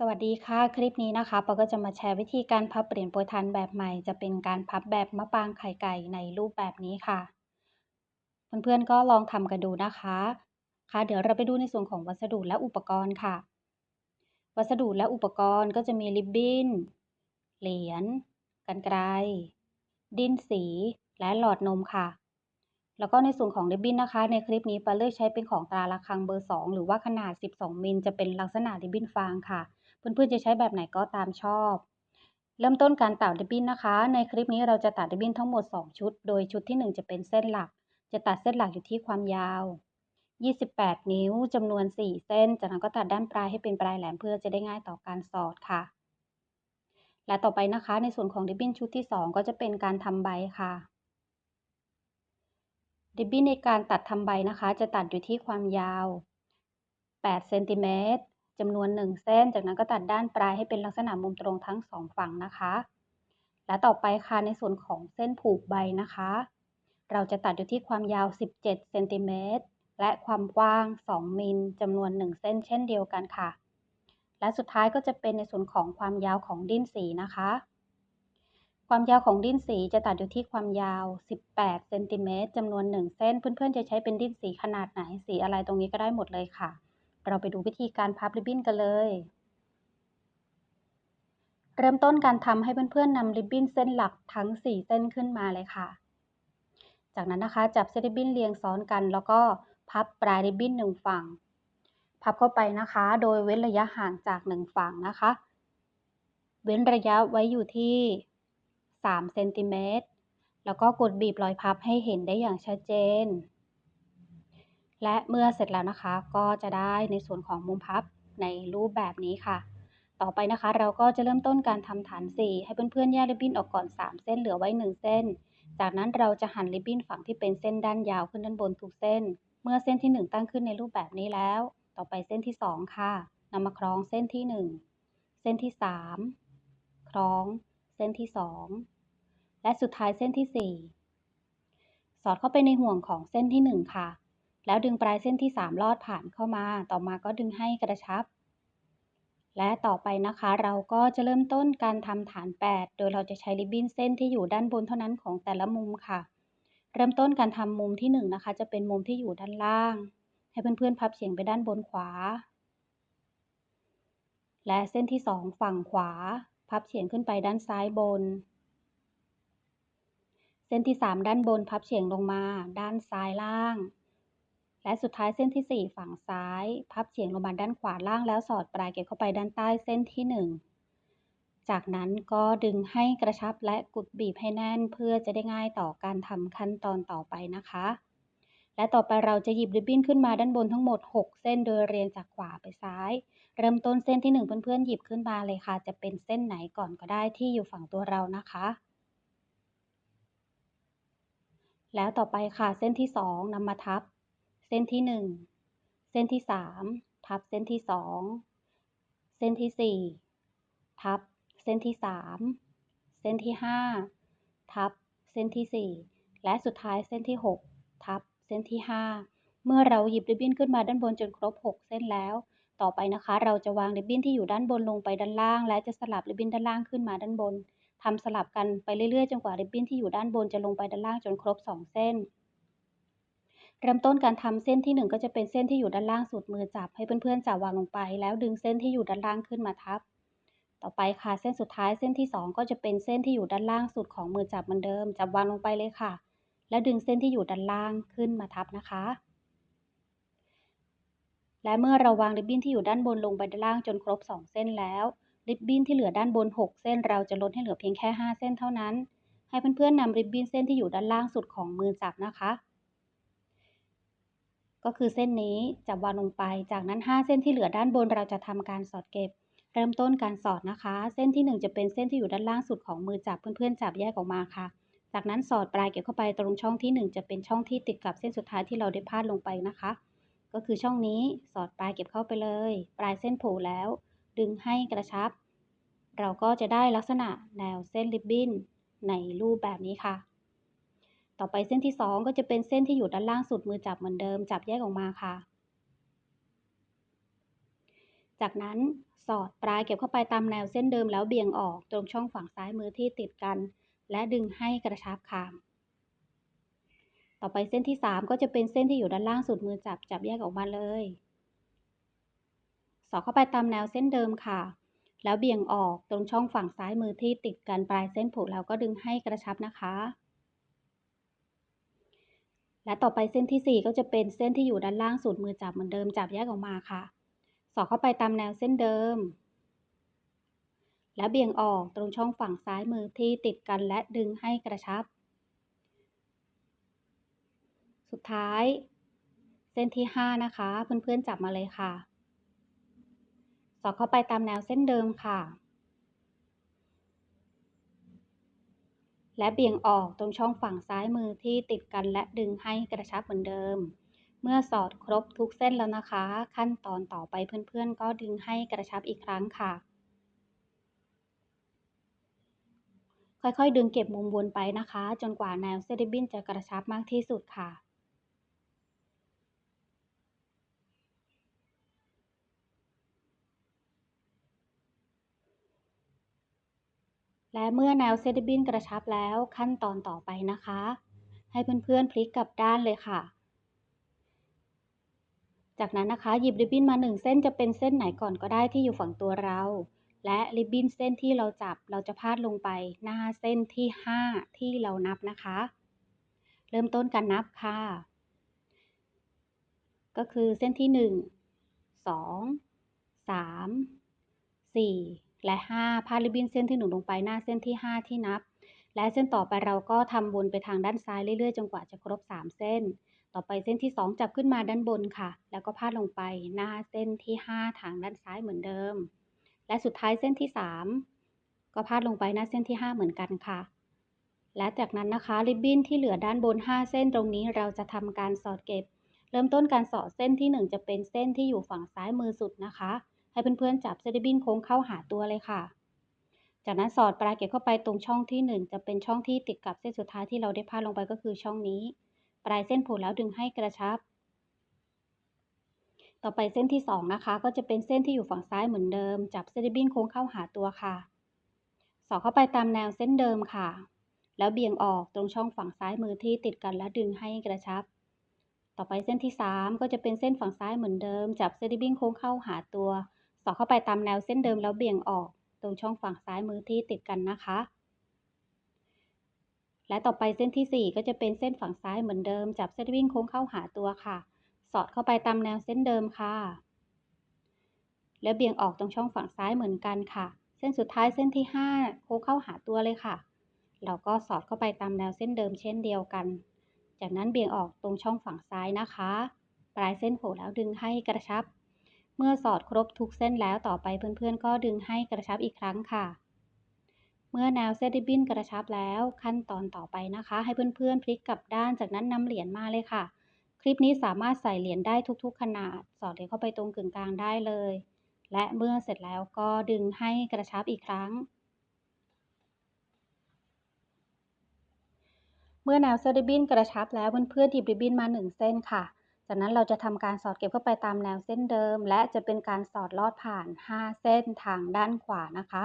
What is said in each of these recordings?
สวัสดีค่ะ คลิปนี้นะคะปอก็จะมาแชร์วิธีการพับเหรียญโปรยทานแบบใหม่ จะเป็นการพับแบบมะปรางไข่ไก่ในรูปแบบนี้ค่ะ เพื่อนๆก็ลองทำกันดูนะคะค่ะ เดี๋ยวเราไปดูในส่วนของวัสดุและอุปกรณ์ค่ะ วัสดุและอุปกรณ์ก็จะมีริบบิ้น เหรียญกรรไกรดินสี และหลอดนมค่ะ แล้วก็ในส่วนของริบบิ้นนะคะ ในคลิปนี้ปาเลือกใช้เป็นของตราระฆังเบอร์ 2 หรือว่าขนาด 12 มิลจะเป็นลักษณะริบบิ้นฟางค่ะ เพื่อนๆจะใช้แบบไหนก็ตามชอบ เริ่มต้นการตัดริบบิ้นนะคะ ในคลิปนี้เราจะตัดริบบิ้นทั้งหมด 2 ชุด โดยชุดที่ 1 จะเป็นเส้นหลัก จะตัดเส้นหลักอยู่ที่ความยาว 28 นิ้วจำนวน 4 เส้น จากนั้นก็ตัดด้านปลายให้เป็นปลายแหลมเพื่อจะได้ง่ายต่อการสอดค่ะ และต่อไปนะคะ ในส่วนของริบบิ้นชุดที่ 2 ก็จะเป็นการทำใบค่ะริบบิ้นในการตัดทำใบนะคะ จะตัดอยู่ที่ความยาว8เซนติเมตร จำนวน1เส้น จากนั้นก็ตัดด้านปลายให้เป็นลักษณะมุมตรงทั้ง2ฝั่งนะคะ และต่อไปค่ะในส่วนของเส้นผูกใบนะคะ เราจะตัดอยู่ที่ความยาว 17เซนติเมตรและความกว้าง 2 มิลจำนวน 1 เส้นเช่นเดียวกันค่ะ และสุดท้ายก็จะเป็นในส่วนของความยาวของดิ้นสีนะคะ ความยาวของดิ้นสีจะตัดอยู่ที่ความยาว 18เซนติเมตรจำนวน 1 เส้น เพื่อนๆจะใช้เป็นดิ้นสีขนาดไหนสีอะไรตรงนี้ก็ได้หมดเลยค่ะ เราไปดูวิธีการพับริบบิ้นกันเลย เริ่มต้นการทำให้เพื่อนๆนำริบบิ้นเส้นหลักทั้ง 4 เส้นขึ้นมาเลยค่ะ จากนั้นนะคะจับเส้นริบบิ้นเรียงซ้อนกัน แล้วก็พับปลายริบบิ้นหนึ่งฝั่ง พับเข้าไปนะคะ โดยเว้นระยะห่างจากหนึ่งฝั่งนะคะ เว้นระยะไว้อยู่ที่3เซนติเมตรแล้วก็กดบีบรอยพับให้เห็นได้อย่างชัดเจน และเมื่อเสร็จแล้วนะคะ ก็จะได้ในส่วนของมุมพับในรูปแบบนี้ค่ะ ต่อไปนะคะ เราก็จะเริ่มต้นการทำฐาน 4 ให้เพื่อนๆแยกริบบิ้นออกก่อน 3 เส้นเหลือไว้ 1 เส้น จากนั้นเราจะหั่นริบบิ้นฝั่งที่เป็นเส้นด้านยาวขึ้นด้านบนทุกเส้น เมื่อเส้นที่ 1 ตั้งขึ้นในรูปแบบนี้แล้ว ต่อไปเส้นที่ 2 ค่ะนำมาคล้องเส้นที่ 1 เส้นที่ 3 คล้อง เส้นที่ 2 และสุดท้ายเส้นที่ 4 สอดเข้าไปในห่วงของเส้นที่ 1 ค่ะ แล้วดึงปลายเส้นที่ 3 ลอดผ่านเข้ามา ต่อมาก็ดึงให้กระชับ และต่อไปนะคะ เราก็จะเริ่มต้นการทำฐาน 8 โดยเราจะใช้ริบบิ้นเส้นที่อยู่ด้านบนเท่านั้นของแต่ละมุมค่ะ เริ่มต้นการทำมุมที่1นะคะ จะเป็นมุมที่อยู่ด้านล่าง ให้เพื่อนๆพับเฉียงไปด้านบนขวา และเส้นที่ 2 ฝั่งขวา พับเฉียงขึ้นไปด้านซ้ายบน เส้นที่ 3 ด้านบนพับเฉียงลงมา ด้านซ้ายล่าง และสุดท้ายเส้นที่ 4 ฝั่งซ้าย พับเฉียงลงมาด้านขวาล่างแล้วสอดปลายเก็บเข้าไปด้านใต้เส้นที่ 1 จากนั้นก็ดึงให้กระชับและกดบีบให้แน่นเพื่อจะได้ง่ายต่อการทำขั้นตอนต่อไปนะคะ และต่อไปเราจะหยิบริบบิ้นขึ้นมาด้านบนทั้งหมด 6 เส้นโดยเรียงจากขวาไปซ้าย เริ่มต้นเส้นที่ 1 เพื่อนๆหยิบขึ้นมาเลยค่ะ จะเป็นเส้นไหนก่อนก็ได้ที่อยู่ฝั่งตัวเรานะคะแล้วต่อไปค่ะเส้นที่ 2นำมาทับ เส้นที่1เส้นที่3ทับเส้นที่2เส้นที่4ทับเส้นที่3เส้นที่5ทับเส้นที่4และสุดท้ายเส้นที่6ทับเส้นที่5เมื่อเราหยิบริบบิ้นขึ้นมาด้านบนจนครบ 6 เส้นแล้ว ต่อไปนะคะ เราจะวางริบบิ้นที่อยู่ด้านบนลงไปด้านล่าง และจะสลับริบบิ้นด้านล่างขึ้นมาด้านบนทำสลับกันไปเรื่อยๆจนกว่าริบบิ้นที่อยู่ด้านบนจะลงไปด้านล่างจนครบ 2 เส้น เริ่มต้นการทำเส้นที่ 1 ก็จะเป็นเส้นที่อยู่ด้านล่างสุดมือจับให้เพื่อนๆจับวางลงไป แล้วดึงเส้นที่อยู่ด้านล่างขึ้นมาทับ ต่อไปค่ะเส้นสุดท้ายเส้นที่ 2 ก็จะเป็นเส้นที่อยู่ด้านล่างสุดของมือจับเหมือนเดิม จับวางลงไปเลยค่ะ แล้วดึงเส้นที่อยู่ด้านล่างขึ้นมาทับนะคะ และเมื่อเราวางริบบิ้นที่อยู่ด้านบนลงไปด้านล่างจนครบ 2 เส้นแล้วริบบิ้นที่เหลือด้านบน 6 เส้น เราจะลดให้เหลือเพียงแค่ 5 เส้นเท่านั้น ให้เพื่อนๆนำริบบิ้นเส้นที่อยู่ด้านล่างสุดของมือจับนะคะ ก็คือเส้นนี้จับวางลงไป จากนั้น 5 เส้นที่เหลือด้านบนเราจะทำการสอดเก็บ เริ่มต้นการสอดนะคะ เส้นที่ 1 จะเป็นเส้นที่อยู่ด้านล่างสุดของมือจับเพื่อนๆจับแยกออกมาค่ะ จากนั้นสอดปลายเก็บเข้าไปตรงช่องที่ 1 จะเป็นช่องที่ติดกับเส้นสุดท้ายที่เราได้พาดลงไปนะคะ ก็คือช่องนี้สอดปลายเก็บเข้าไปเลย ปลายเส้นโผล่แล้ว ดึงให้กระชับ เราก็จะได้ลักษณะแนวเส้นริบบิ้นในรูปแบบนี้ค่ะ ต่อไปเส้นที่ 2 ก็จะเป็นเส้นที่อยู่ด้านล่างสุดมือจับเหมือนเดิม จับแยกออกมาค่ะ จากนั้นสอดปลายเก็บเข้าไปตามแนวเส้นเดิมแล้วเบี่ยงออกตรงช่องฝั่งซ้ายมือที่ติดกัน และดึงให้กระชับคางต่อไปเส้นที่ 3 ก็จะเป็นเส้นที่อยู่ด้านล่างสุดมือจับจับแยกออกมาเลย สอดเข้าไปตามแนวเส้นเดิมค่ะ แล้วเบี่ยงออกตรงช่องฝั่งซ้ายมือที่ติดกันปลายเส้นผูกแล้วก็ดึงให้กระชับนะคะ และต่อไปเส้นที่ 4 ก็จะเป็นเส้นที่อยู่ด้านล่างสุดมือจับเหมือนเดิมจับแยกออกมาค่ะ สอดเข้าไปตามแนวเส้นเดิม แล้วเบี่ยงออกตรงช่องฝั่งซ้ายมือที่ติดกันและดึงให้กระชับ สุดท้าย เส้นที่ 5 นะคะ เพื่อนๆจับมาเลยค่ะ สอดเข้าไปตามแนวเส้นเดิมค่ะ และเบี่ยงออกตรงช่องฝั่งซ้ายมือที่ติดกันและดึงให้กระชับเหมือนเดิม เมื่อสอดครบทุกเส้นแล้วนะคะ ขั้นตอนต่อไปเพื่อนๆ ก็ดึงให้กระชับอีกครั้งค่ะ ค่อยๆ ดึงเก็บมุมวนไปนะคะ จนกว่าแนวเซริบินจะกระชับมากที่สุดค่ะ และเมื่อแนวเซตบินกระชับแล้วขั้นตอนต่อไปนะคะ ให้เพื่อนๆพลิกกลับด้านเลยค่ะ จากนั้นนะคะ หยิบริบบิ้นมาหนึ่งเส้นจะเป็นเส้นไหนก่อนก็ได้ที่อยู่ฝั่งตัวเรา และริบบิ้นเส้นที่เราจับเราจะพาดลงไปหน้าเส้นที่ 5 ที่เรานับนะคะ เริ่มต้นการนับค่ะ ก็คือเส้นที่ 1 2 3 4 และ 5 พาดริบบิ้นเส้นที่ 1 ลงไปหน้าเส้นที่ 5 ที่นับ และเส้นต่อไปเราก็ทำวนไปทางด้านซ้ายเรื่อยๆ จนกว่าจะครบ 3 เส้น ต่อไปเส้นที่ 2 จับขึ้นมาด้านบนค่ะ แล้วก็พาดลงไปหน้าเส้นที่ 5 ทางด้านซ้ายเหมือนเดิม และสุดท้ายเส้นที่ 3 ก็พาดลงไปหน้าเส้นที่ 5 เหมือนกันค่ะ และจากนั้นนะคะริบบิ้นที่เหลือด้านบน 5 เส้นตรงนี้เราจะทำการสอดเก็บ เริ่มต้นการสอดเส้นที่ 1 จะเป็นเส้นที่อยู่ฝั่งซ้ายมือสุดนะคะ ให้เพื่อนๆจับเซดิบินโค้งเข้าหาตัวเลยค่ะ จากนั้นสอดปลายเก็บเข้าไปตรงช่องที่ 1 จะเป็นช่องที่ติดกับเส้นสุดท้ายที่เราได้พาดลงไปก็คือช่องนี้ ปลายเส้นผูกแล้วดึงให้กระชับ ต่อไปเส้นที่ 2 นะคะ ก็จะเป็นเส้นที่อยู่ฝั่งซ้ายเหมือนเดิม จับเซดิบินโค้งเข้าหาตัวค่ะ สอดเข้าไปตามแนวเส้นเดิมค่ะ แล้วเบี่ยงออกตรงช่องฝั่งซ้ายมือที่ติดกันและดึงให้กระชับต่อไปเส้นที่ 3 ก็จะเป็นเส้นฝั่งซ้ายเหมือนเดิม จับเซดิบินโค้งเข้าหาตัว อดเข้าไปตามแนวเส้นเดิมแล้วเบี่ยงออกตรงช่องฝั่งซ้ายมือที่ติดกันนะคะ และต่อไปเส้นที่ 4 ก็จะเป็นเส้นฝั่งซ้ายเหมือนเดิม จับเส้นวิ่งโค้งเข้าหาตัวค่ะ สอดเข้าไปตามแนวเส้นเดิมค่ะ แล้วเบี่ยงออกตรงช่องฝั่งซ้ายเหมือนกันค่ะ เส้นสุดท้ายเส้นที่ 5 โค้งเข้าหาตัวเลยค่ะ เราก็สอดเข้าไปตามแนวเส้นเดิมเช่นเดียวกัน จากนั้นเบี่ยงออกตรงช่องฝั่งซ้ายนะคะ ปลายเส้นโผล่แล้วดึงให้กระชับ เมื่อสอดครบทุกเส้นแล้วต่อไปเพื่อนๆ ก็ดึงให้กระชับอีกครั้งค่ะ เมื่อแนวเส้นริบบิ้นกระชับแล้วขั้นตอนต่อไปนะคะ ให้เพื่อนๆ พลิกกลับด้านจากนั้นนำเหรียญมาเลยค่ะ คลิปนี้สามารถใส่เหรียญได้ทุกๆ ขนาด สอดเหรียญเข้าไปตรงกึ่งกลางได้เลย และเมื่อเสร็จแล้วก็ดึงให้กระชับอีกครั้งเมื่อแนวเส้นริบบิ้นกระชับแล้วเพื่อนๆหยิบริบบิ้นมา 1 เส้นค่ะ จากนั้นเราจะทำการสอดเก็บเข้าไปตามแนวเส้นเดิม และจะเป็นการสอดลอดผ่าน 5 เส้นทางด้านขวานะคะ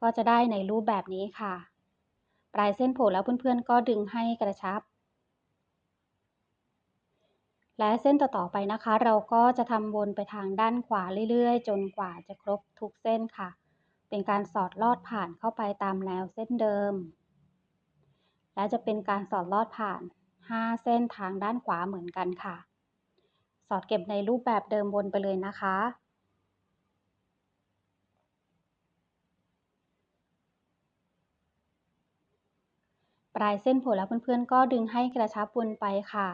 ก็จะได้ในรูปแบบนี้ค่ะ ปลายเส้นโผล่แล้วเพื่อนๆ ก็ดึงให้กระชับ และเส้นต่อๆไปนะคะ เราก็จะทำวนไปทางด้านขวาเรื่อยๆ จนกว่าจะครบทุกเส้นค่ะ เป็นการสอดลอดผ่านเข้าไปตามแนวเส้นเดิม และจะเป็นการสอดลอดผ่าน 5 เส้นทางด้านขวาเหมือนกันค่ะ สอดเก็บในรูปแบบเดิมวนไปเลยนะคะ ปลายเส้นผลแล้วเพื่อนๆก็ดึงให้กระชับวนไปค่ะ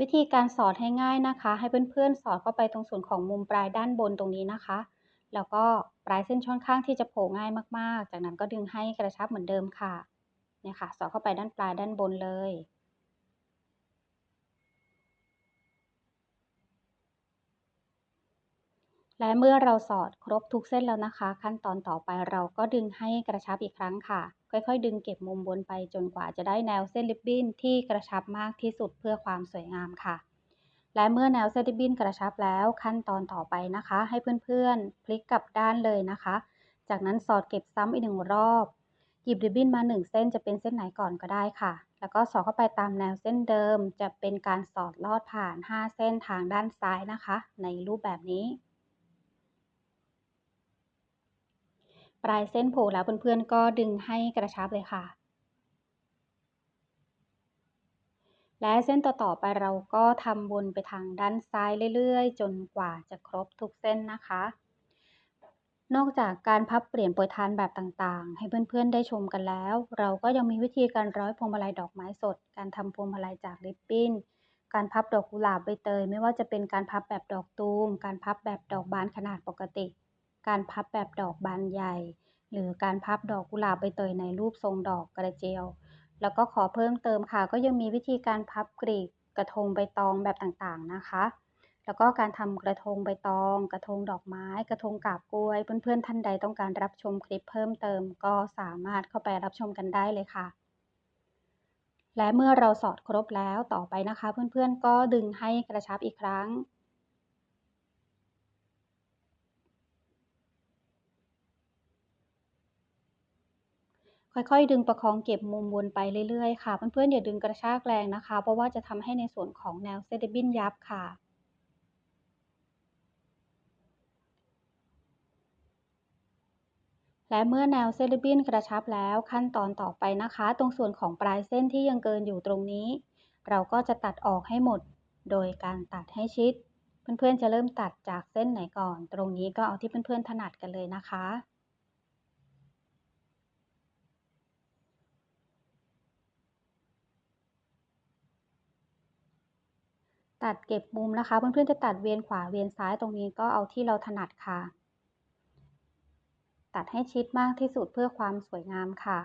วิธีการสอดให้ง่ายนะคะ ให้เพื่อนๆ สอดเข้าไปตรงส่วนของมุมปลายด้านบนตรงนี้นะคะ แล้วก็ปลายเส้นช่อนข้างที่จะโผล่ง่ายมากๆ จากนั้นก็ดึงให้กระชับเหมือนเดิมค่ะเนี่ยค่ะ สอดเข้าไปด้านปลายด้านบนเลย และเมื่อเราสอดครบทุกเส้นแล้วนะคะ ขั้นตอนต่อไปเราก็ดึงให้กระชับอีกครั้งค่ะ ค่อยๆ ดึงเก็บมุมบนไปจนกว่าจะได้แนวเส้นริบบิ้นที่กระชับมากที่สุดเพื่อความสวยงามค่ะ และเมื่อแนวเส้นริบบิ้นกระชับแล้ว ขั้นตอนต่อไปนะคะ ให้เพื่อนๆ พลิกกลับด้านเลยนะคะ จากนั้นสอดเก็บซ้ำอีกหนึ่งรอบ หยิบริบบิ้นมา 1 เส้นจะเป็นเส้นไหนก่อนก็ได้ค่ะ แล้วก็สอดเข้าไปตามแนวเส้นเดิม จะเป็นการสอดลอดผ่าน 5 เส้นทางด้านซ้ายนะคะ ในรูปแบบนี้ ปลายเส้นโผล่แล้วเพื่อนๆก็ดึงให้กระชับเลยค่ะ และเส้นต่อๆไปเราก็ทำวนไปทางด้านซ้ายเรื่อยๆ จนกว่าจะครบทุกเส้นนะคะ นอกจากการพับเปลี่ยนโปรยทานแบบต่างๆ ให้เพื่อนๆได้ชมกันแล้ว เราก็ยังมีวิธีการร้อยพวงมาลัยดอกไม้สด การทำพวงมาลัยจากริบบิ้นการพับดอกกุหลาบใบเตย ไม่ว่าจะเป็นการพับแบบดอกตูม การพับแบบดอกบานขนาดปกติ การพับแบบดอกบานใหญ่ หรือการพับดอกกุหลาบใบเตยในรูปทรงดอกกระเจียว แล้วก็ขอเพิ่มเติมค่ะ ก็ยังมีวิธีการพับกรีกกระทงใบตองแบบต่างๆนะคะ แล้วก็การทำกระทงใบตอง กระทงดอกไม้ กระทงกาบกล้วย เพื่อนๆท่านใดต้องการรับชมคลิปเพิ่มเติม ก็สามารถเข้าไปรับชมกันได้เลยค่ะและเมื่อเราสอดครบแล้วต่อไปนะคะ เพื่อนๆก็ดึงให้กระชับอีกครั้ง ค่อยๆ ดึงประคองเก็บมุมวนไปเรื่อยๆ ค่ะ เพื่อนๆ อย่าดึงกระชากแรงนะคะ เพราะว่าจะทำให้ในส่วนของแนวเซตบินยับค่ะ และเมื่อแนวเซตบินกระชับแล้วขั้นตอนต่อไปนะคะ ตรงส่วนของปลายเส้นที่ยังเกินอยู่ตรงนี้ เราก็จะตัดออกให้หมด โดยการตัดให้ชิด เพื่อนๆ จะเริ่มตัดจากเส้นไหนก่อน ตรงนี้ก็เอาที่เพื่อนๆ ถนัดกันเลยนะคะ ตัดเก็บมุมนะคะ เพื่อนๆจะตัดเวียนขวาเวียนซ้ายตรงนี้ก็เอาที่เราถนัดค่ะ ตัดให้ชิดมากที่สุดเพื่อความสวยงามค่ะ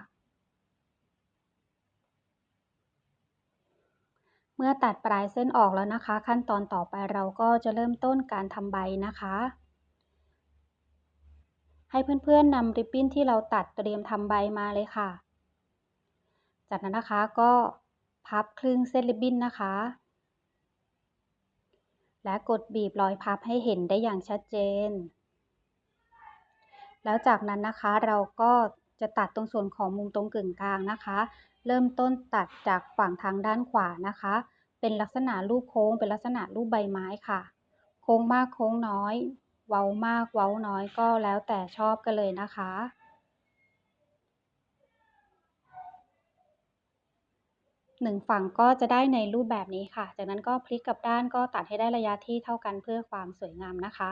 เมื่อตัดปลายเส้นออกแล้วนะคะ ขั้นตอนต่อไปเราก็จะเริ่มต้นการทำใบนะคะ ให้เพื่อนๆนำริบบิ้นที่เราตัดเตรียมทำใบมาเลยค่ะ จากนั้นนะคะก็พับครึ่งเส้นริบบิ้นนะคะ และกดบีบรอยพับให้เห็นได้อย่างชัดเจน แล้วจากนั้นนะคะเราก็จะตัดตรงส่วนของมุมตรงกึ่งกลางนะคะ เริ่มต้นตัดจากฝั่งทางด้านขวานะคะ เป็นลักษณะรูปโค้ง เป็นลักษณะรูปใบไม้ค่ะ โค้งมากโค้งน้อย เว้ามากเว้าน้อยก็แล้วแต่ชอบกันเลยนะคะ หนึ่งฝั่งก็จะได้ในรูปแบบนี้ค่ะ จากนั้นก็พลิกกลับด้านก็ตัดให้ได้ระยะที่เท่ากันเพื่อความสวยงามนะคะ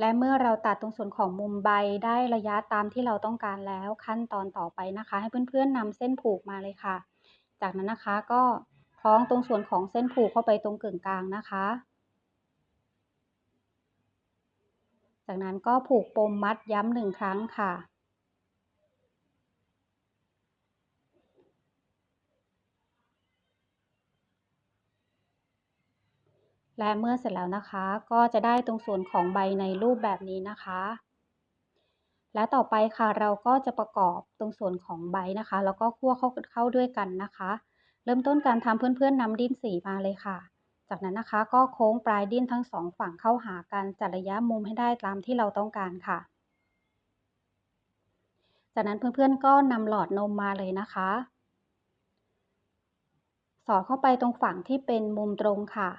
และเมื่อเราตัดตรงส่วนของมุมใบได้ระยะตามที่เราต้องการแล้วขั้นตอนต่อไปนะคะ ให้เพื่อนๆนำเส้นผูกมาเลยค่ะ จากนั้นนะคะก็คล้องตรงส่วนของเส้นผูกเข้าไปตรงกึ่งกลางนะคะ จากนั้นก็ผูกปมมัดย้ำหนึ่งครั้งค่ะ และเมื่อเสร็จแล้วนะคะ ก็จะได้ตรงส่วนของใบในรูปแบบนี้นะคะ และต่อไปค่ะเราก็จะประกอบตรงส่วนของใบนะคะ แล้วก็คั่วเข้าเข้าด้วยกันนะคะ เริ่มต้นการทำเพื่อนๆนำดินสีมาเลยค่ะ จากนั้นนะคะก็โค้งปลายดิ้นทั้งสองฝั่งเข้าหากันจัดระยะมุมให้ได้ตามที่เราต้องการค่ะ จากนั้นเพื่อนๆก็นำหลอดนมมาเลยนะคะ สอดเข้าไปตรงฝั่งที่เป็นมุมตรงค่ะ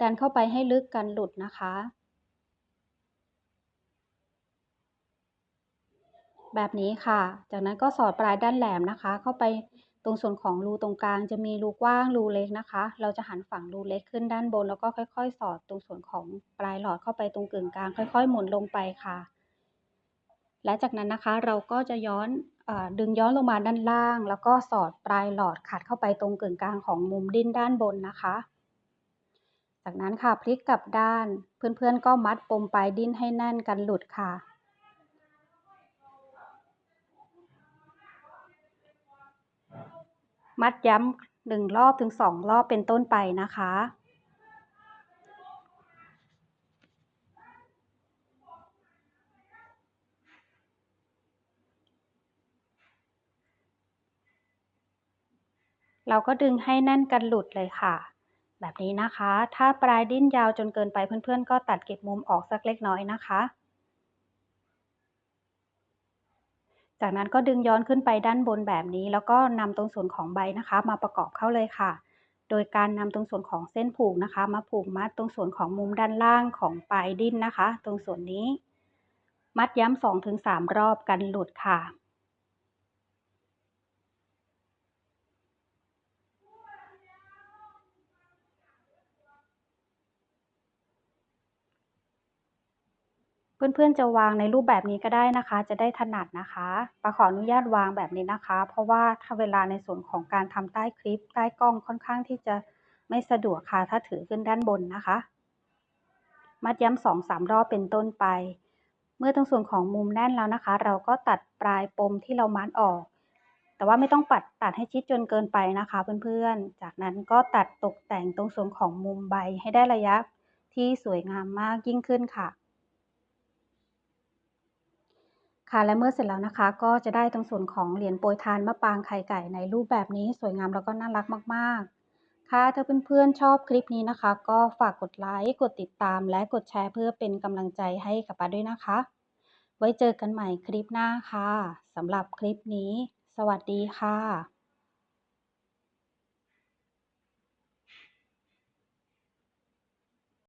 ดันเข้าไปให้ลึกกันหลุดนะคะ แบบนี้ค่ะ จากนั้นก็สอดปลายด้านแหลมนะคะ เข้าไป รงส่วนของรูตรงกลางจะมีรูกว้างรูเล็กนะคะ เราจะหันฝั่งรูเล็กขึ้นด้านบน แล้วก็ค่อยๆ สอดตรงส่วนของปลายหลอดเข้าไปตรงกึ่งกลาง ค่อย ๆ หมุนลงไปค่ะ และจากนั้นนะคะเราก็จะย้อนอดึงย้อนลงมาด้านล่าง แล้วก็สอดปลายหลอดขัดเข้าไปตรงกึ่งกลางของมุมดิ้นด้านบนนะคะ จากนั้นค่ะพลิกกลับด้านเพื่อนๆก็มัดปมปลายดิ้นให้แน่นกันหลุดค่ะ มัดย้1รอบถึง2รอบเป็นต้นไปนะคะ เราก็ดึงให้แน่นกันหลุดเลยค่ะ แบบนี้นะคะ ถ้าปลายดิ้นยาวจนเกินไปเพื่อนๆ ก็ตัดเก็บมุมออกสักเล็กน้อยนะคะ จากนั้นก็ดึงย้อนขึ้นไปด้านบนแบบนี้ แล้วก็นำตรงส่วนของใบนะคะ มาประกอบเข้าเลยค่ะ โดยการนำตรงส่วนของเส้นผูกนะคะ มาผูกมัดตรงส่วนของมุมด้านล่างของปลายดิ้นนะคะ ตรงส่วนนี้ มัดย้ำสองถึงสามรอบกันหลุดค่ะ เพื่อนๆจะวางในรูปแบบนี้ก็ได้นะคะ จะได้ถนัดนะคะปาขออนุญาตวางแบบนี้นะคะ เพราะว่าถ้าเวลาในส่วนของการทำใต้คลิป ใต้กล้องค่อนข้างที่จะไม่สะดวกค่ะ ถ้าถือขึ้นด้านบนนะคะ มัดย้ำสองสามรอบเป็นต้นไป เมื่อตรงส่วนของมุมแน่นแล้วนะคะ เราก็ตัดปลายปมที่เรามัดออก แต่ว่าไม่ต้องปัดตัดให้ชิดจนเกินไปนะคะ เพื่อนๆ จากนั้นก็ตัดตกแต่งตรงส่วนของมุมใบให้ได้ระยะที่สวยงามมากยิ่งขึ้นค่ะ ค่ะและเมื่อเสร็จแล้วนะคะ ก็จะได้ตรงส่วนของเหรียญโปรยทานมะปางไข่ไก่ในรูปแบบนี้สวยงามแล้วก็น่ารักมากๆ ค่ะถ้าเพื่อนๆชอบคลิปนี้นะคะ ก็ฝากกดไลค์กดติดตาม และกดแชร์เพื่อเป็นกำลังใจให้กับป้าด้วยนะคะ ไว้เจอกันใหม่คลิปหน้าค่ะสำหรับคลิปนี้ สวัสดีค่ะ